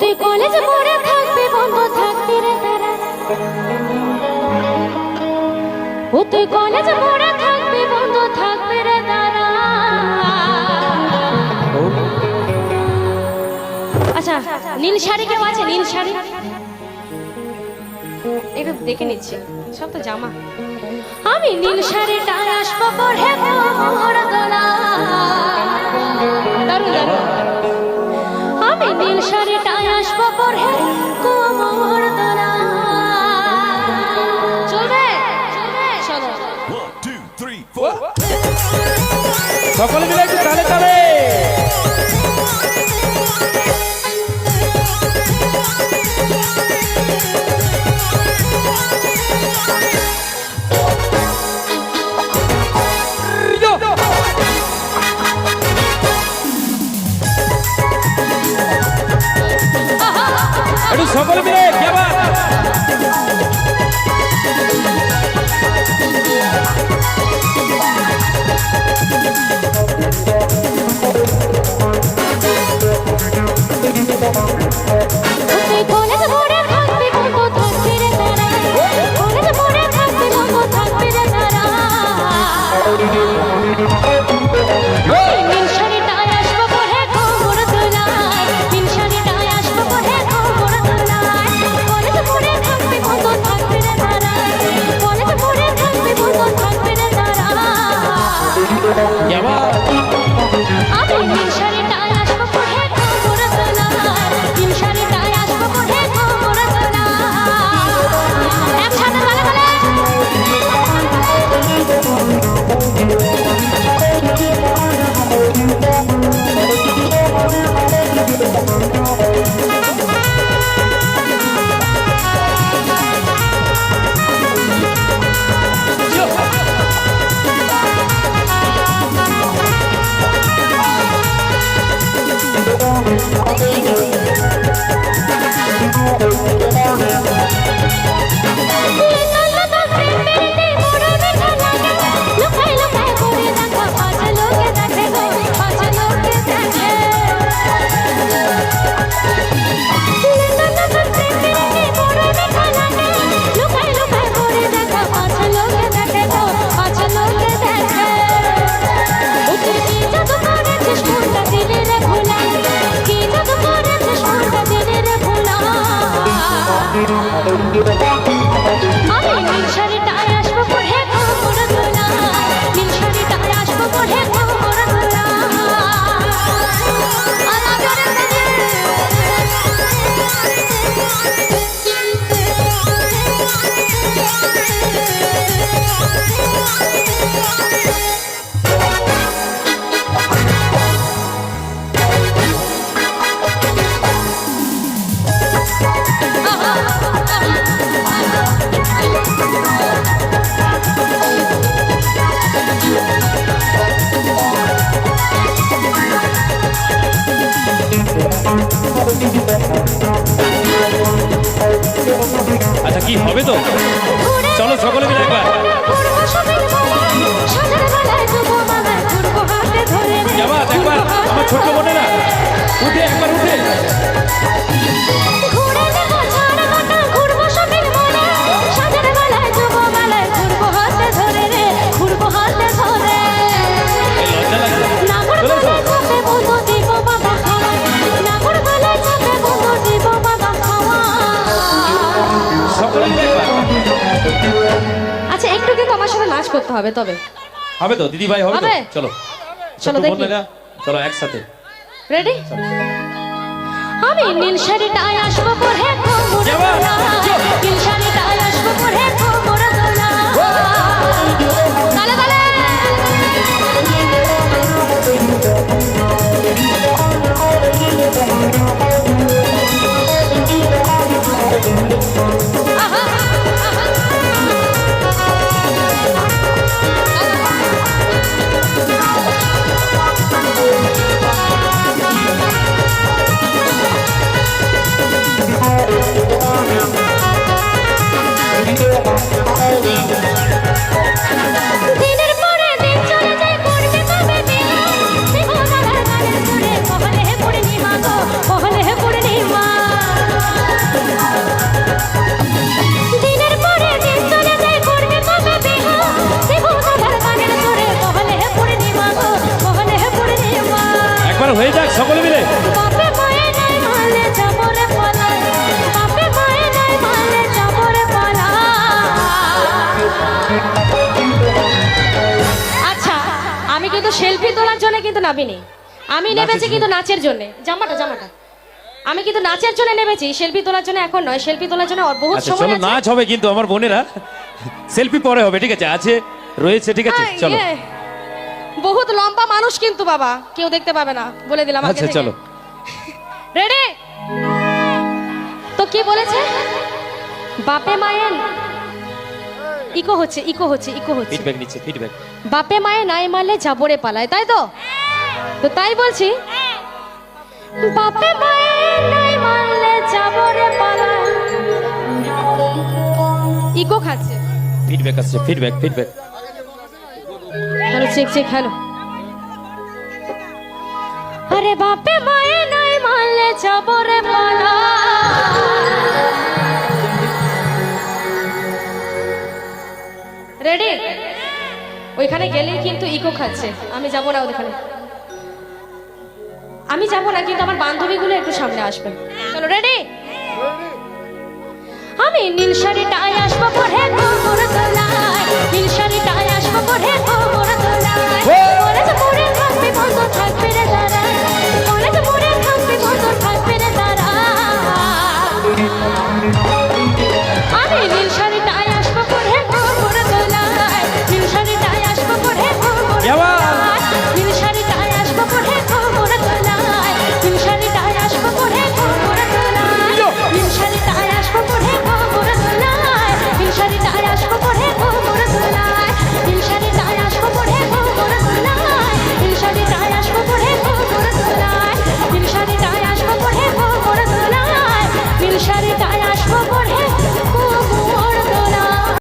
তুই কলেজ পড়ে থাকবে, বন্ধ থাকবে রে তারা। ও কলেজ পড়ে থাকবি, বন্ধ থাকবি রে তারা। আচ্ছা নীল শাড়ি কেউ আছে? নীল শাড়ি? একটু দেখে নিচ্ছি। সব তো জামা। আমি নীল শাড়িটা আসব পরে মোহর গলা দারুণ দারুণ। আমি নীল শাড়িটা সকলে মিলে একটু তালে তালে Thank you. morning. কি হবে তো? চলো সকলে মিলে একবার। একবার আমার ছোট বোনেরা উঠে একবার উঠে। শ্বাস করতে হবে তবে। হবে তো? দিদি ভাই হবে। চলো। চলো, দেখি। চলো একসাথে। রেডি আমি নীল শাড়িটায় আসব পরে। কোন যাবা, যাবা। নীল কিন্তু নামিনি আমি নেমেছি কিন্তু নাচের জন্য। জামাটা জামাটা। আমি কিন্তু নাচের জন্য নেমেছি সেলফি তোলার জন্য এখন নয় সেলফি তোলার জন্য আর বহুত আচ্ছা সময় আছে। নাচ হবে কিন্তু আমার বোনেরা। সেলফি পরে হবে ঠিক আছে? আছে রয়েছে ঠিক আছে চলো ইয়ে, বহুত লম্বা মানুষ কিন্তু বাবা কেউ দেখতে পাবে না বলে দিলাম আগে আচ্ছা চলো। রেডি তো কি বলেছে? বাপে মায়ের ইকো হচ্ছে ইকো হচ্ছে ইকো হচ্ছে। ফিডব্যাক নিচ্ছে ফিডব্যাক বাপে মায়ে নাই মারলে যাবরে পালায় তাই তো? তো তাই বলছি। বাপে মায়ে নাই মারলে যাবরে পালায় ইকো খাচ্ছে। ফিডব্যাক আসছে feedback feedback hello check check hello. আরে বাপে মায়ে নাই মারলে যাবরে রেডি ওইখানে গেলেই কিন্তু ইকো খাচ্ছে। আমি যাব না ওখানে আমি যাব না, কিন্তু আমার বান্ধবীগুলো একটু সামনে আসবে। চলো রেডি আমি নীল শাড়িটায় আসব পরে নীল শাড়িটায় আসব পরে